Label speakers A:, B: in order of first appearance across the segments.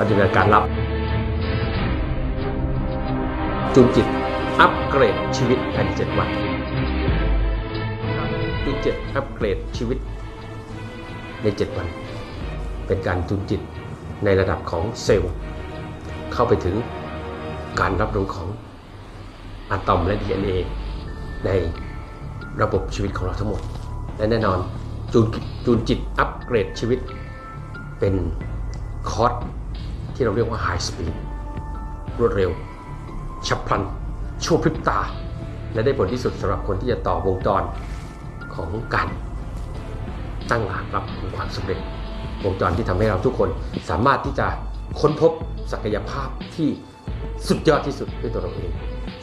A: ปฏิบัติการลับจูนจิต อัปเกรดชีวิตภายในเจ็ดวันจูนจิตอัปเกรดชีวิตในเจ็ดวัน เป็นการจูนจิตในระดับของเซลล์ เข้าไปถึงการรับรู้ของอะตอมและ DNA ในระบบชีวิตของเราทั้งหมด และแน่นอนจูนจูนจิตอัปเกรดชีวิตเป็นคอร์ส ที่เราเรียกว่า High Speed รวดเร็ว ฉับพลัน ชั่วพริบตา และได้ผลที่สุดสำหรับคนที่จะต่อวงจรของการตั้งหลักรับของความสำเร็จ วงจรที่ทำให้เราทุกคนสามารถที่จะค้นพบศักยภาพที่สุดยอดที่สุดด้วยตัวเราเอง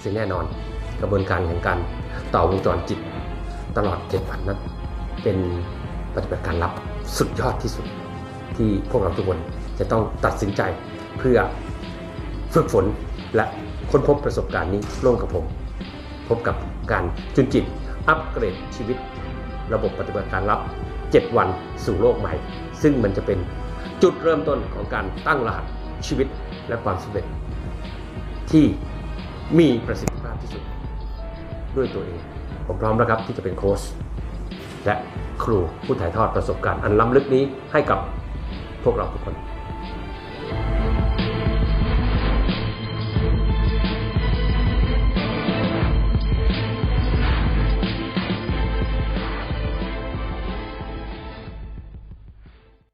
A: ซึ่งแน่นอนกระบวนการของการต่อวงจรจิต ตลอดเจ็ดวันนั้น เป็นปฏิบัติการลับสุดยอดที่สุด ที่พวกเราทุกคนจะต้องตัดสินใจเพื่อฝึกฝนและค้นพบประสบการณ์นี้ร่วมกับผม พบกับการจุนจิต อัปเกรดชีวิต ระบบปฏิบัติการลับ 7 วันสู่โลกใหม่ ซึ่งมันจะเป็นจุดเริ่มต้นของการตั้งรหัสชีวิตและความสำเร็จ ที่มีประสิทธิภาพที่สุด ด้วยตัวเอง ผมพร้อมแล้วครับที่จะเป็นโค้ชและครูผู้ถ่ายทอดประสบการณ์อันล้ำลึกนี้ให้กับ พวกเราทุกคน